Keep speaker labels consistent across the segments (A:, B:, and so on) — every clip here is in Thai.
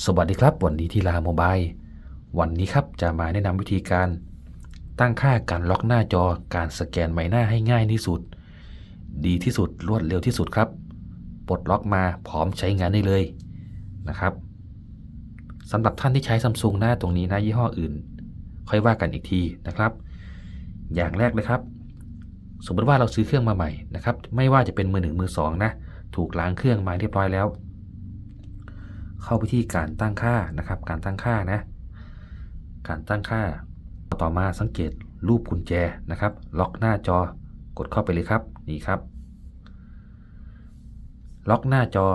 A: สวัสดีครับวันนี้ที่ลาโมบายวันนี้ครับจะมาแนะนำวิธีการ ตั้งค่าการล็อกหน้าจอการสแกนใบหน้าให้ง่ายที่สุด ดีที่สุดรวดเร็วที่สุดครับปลดล็อกมาพร้อมใช้งานได้เลยนะครับสำหรับท่านที่ใช้ซัมซุงหน้าตรงนี้นะยี่ห้ออื่น ค่อยว่ากันอีกทีนะครับ อย่างแรกเลยครับ สมมติว่าเราซื้อเครื่องมาใหม่นะครับ ไม่ว่าจะเป็นมือหนึ่งมือสองนะ ถูกล้างเครื่องมาเรียบร้อยแล้ว เข้าไปที่การตั้งค่านะครับ การตั้งค่านะ การตั้งค่า ต่อมาสังเกตรูปกุญแจนะครับ ล็อกหน้าจอกดเข้าไปเลยครับนี่ครับ ล็อกหน้าจอ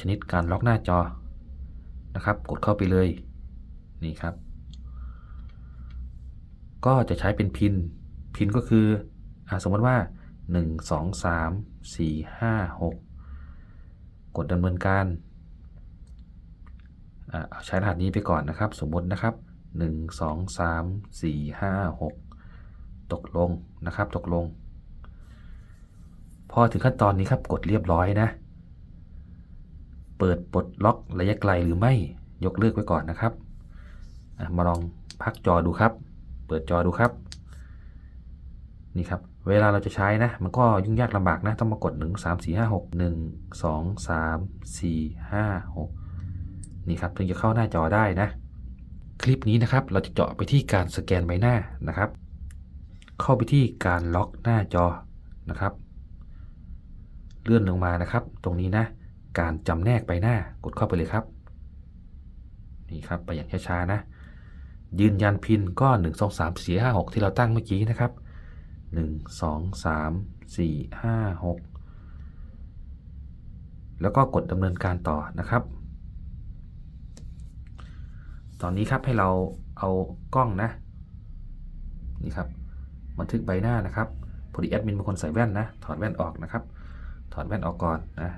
A: ชนิดการล็อกหน้าจอนะครับ กดเข้าไปเลยนี่ครับ ก็จะใช้เป็นพินพินก็คืออสมมติว่า 1 2 3 4 5 6 กดดำเนินการ ใช้รหัสนี้ไปก่อนนะครับ สมมตินะครับ 1 2 3 4 5 6 ตกลงนะครับ ตกลง พอถึงขั้นตอนนี้ครับกดเรียบร้อยนะ เปิดปลดล็อกระยะไกลหรือไม่ยกเลิกไว้ก่อนนะครับมาลองพักจอดูครับ เปิดจอดูครับ นี่ครับ เวลาเราจะใช้นะ มันก็ยุ่งยากลำบากนะ ต้องมากด 1 3 4 5 6 1 2 3 4 5 6 นี่ครับถึงจะเข้าหน้าจอได้นะ คลิปนี้นะครับเราจะเจาะไปที่การสแกนใบหน้านะครับ เข้าไปที่การล็อกหน้าจอนะครับ เลื่อนลงมานะครับ ตรงนี้นะ การจำแนกใบหน้ากดเข้าไปเลยครับ นี่ครับไปอย่างช้าๆนะ ยืนยันพินก็ 1 2 3 4 5 6 ที่เราตั้งเมื่อกี้นะครับ1 2 3 4 5 6แล้วก็กดดำเนินการต่อนะครับ ตอนนี้ครับให้เราเอากล้องนะนี่ครับบันทึกใบหน้านะครับพอดีแอดมินเป็นคนใส่แว่นนะถอดแว่นออกนะครับ ถอดแว่นออกก่อนนะ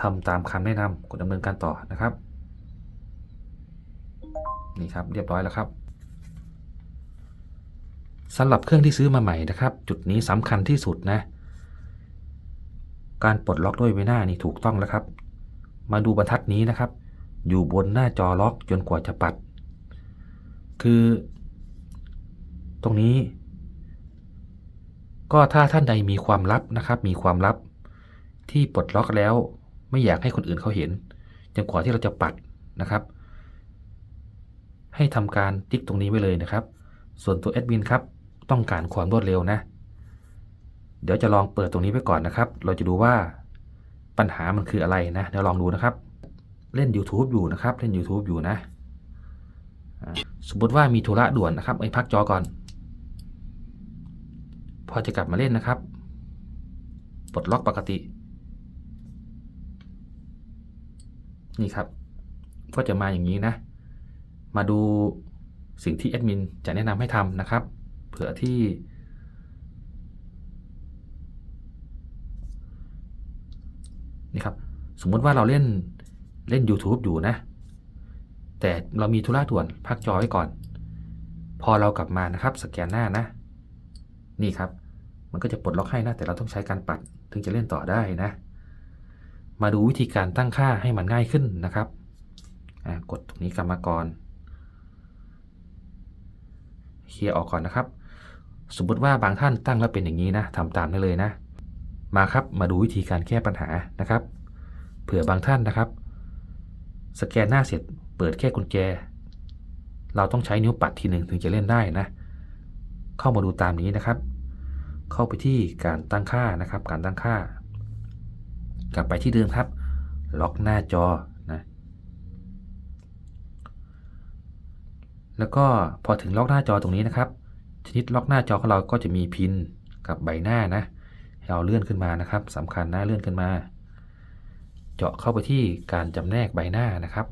A: ทำตามคำแนะนำกดดำเนินการต่อนะครับ นี่ครับเรียบร้อยแล้วครับสำหรับเครื่องที่ซื้อมาใหม่นะครับ จุดนี้สำคัญที่สุดนะ การปลดล็อกด้วยใบหน้านี่ถูกต้องแล้วครับ มาดูบรรทัดนี้นะครับ อยู่บนหน้าจอล็อกจนกว่าจะปัด คือ ตรงนี้ ก็ถ้าท่านใดมีความลับนะครับ มีความลับ ที่ปลดล็อกแล้ว ไม่อยากให้คนอื่นเขาเห็นจนกว่าที่เราจะปัดนะครับ ให้ทำการติ๊กตรงนี้ไว้เลยนะครับ ส่วนตัวแอดมินครับ ต้องการความรวดเร็วนะ เดี๋ยวจะลองเปิดตรงนี้ไว้ก่อนนะครับ เราจะดูว่าปัญหามันคืออะไรนะ เดี๋ยวลองดูนะครับ เล่น YouTube อยู่นะครับเล่น YouTube อยู่นะสมมติว่ามีธุระด่วนนะครับไอ้พักจอก่อน พอจะกลับมาเล่นนะครับปลดล็อกปกติ นี่ครับ ก็จะมาอย่างนี้นะ มาดูสิ่งที่แอดมินจะแนะนำให้ทำนะครับ เผื่อที่ นี่ครับ สมมติว่าเราเล่น เล่น YouTube อยู่นะ แต่เรามีธุระด่วนพักจอไว้ก่อน พอเรากลับมานะครับสแกนหน้านะ นี่ครับ มันก็จะปลดล็อกให้นะ แต่เราต้องใช้การปัดถึงจะเล่นต่อได้นะ มาดูวิธีการตั้งค่าให้มันง่ายขึ้นนะครับกดตรงนี้กรรมกรเคลียร์ออกก่อนนะครับ สมมติว่าบางท่านตั้งแล้วเป็นอย่างนี้นะทำตามได้เลยนะ มาครับมาดูวิธีการแก้ปัญหานะครับ เผื่อบางท่านนะครับ สแกนหน้าเสร็จเปิดแค่กุญแจ เราต้องใช้นิ้วปัดทีหนึ่งถึงจะเล่นได้นะ เข้ามาดูตามนี้นะครับ เข้าไปที่การตั้งค่านะครับ การตั้งค่า กลับไปที่เดิมครับ ล็อกหน้าจอนะ แล้วก็พอถึงล็อกหน้าจอตรงนี้นะครับ ชนิดล็อกหน้าจอของเราก็จะมีพินกับใบหน้านะให้เราเลื่อนขึ้นมานะครับสำคัญนะเลื่อนขึ้นมา จาะเข้าไปที่การจำแนกใบหน้านะครับ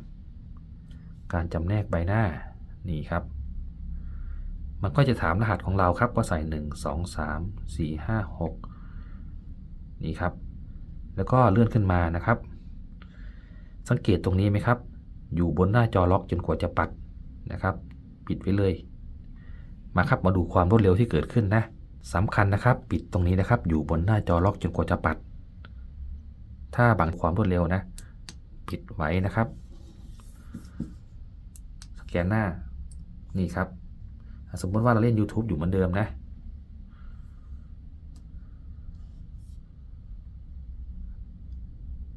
A: การจำแนกใบหน้านี่ครับ มันก็จะถามรหัสของเราครับว่าใส่ 1 2 3 4 5 6 นี่ครับ แล้วก็เลื่อนขึ้นมานะครับ สังเกตตรงนี้ไหมครับ อยู่บนหน้าจอล็อกจนกว่าจะปัดนะครับ ปิดไว้เลย มาครับมาดูความรวดเร็วที่เกิดขึ้นนะสำคัญนะครับ ปิดตรงนี้นะครับ อยู่บนหน้าจอล็อกจนกว่าจะปัด ถ้าบังความรวดเร็วนะ ปิดไว้นะครับแกนหน้า นี่ครับ สมมติว่าเราเล่น YouTube อยู่เหมือนเดิมนะ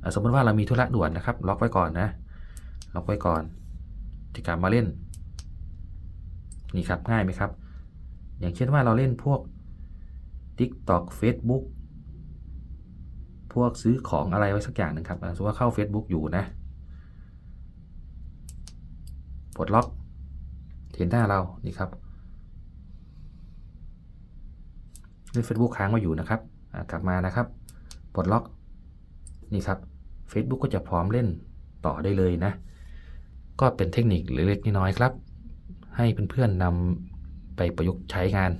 A: อะสมมติว่าเรามีธุระด่วนนะครับ ล็อกไว้ก่อนนะ ล็อกไว้ก่อนจะกลับมาเล่น นี่ครับ ง่ายไหมครับ อย่างเช่นว่าเราเล่นพวก TikTok Facebook พวกซื้อของอะไรไว้สักอย่างหนึ่งครับสมมติว่าเข้า Facebook อยู่นะปลดล็อก เห็นหน้าเรา นี่ครับเล่น Facebook ค้างไว้อยู่นะครับ กลับมานะครับปลดล็อก นี่ครับ Facebook ก็จะพร้อมเล่นต่อได้เลยนะ ก็เป็นเทคนิคเล็กๆน้อยๆครับ ให้เพื่อนๆนำไปประยุกต์ใช้งาน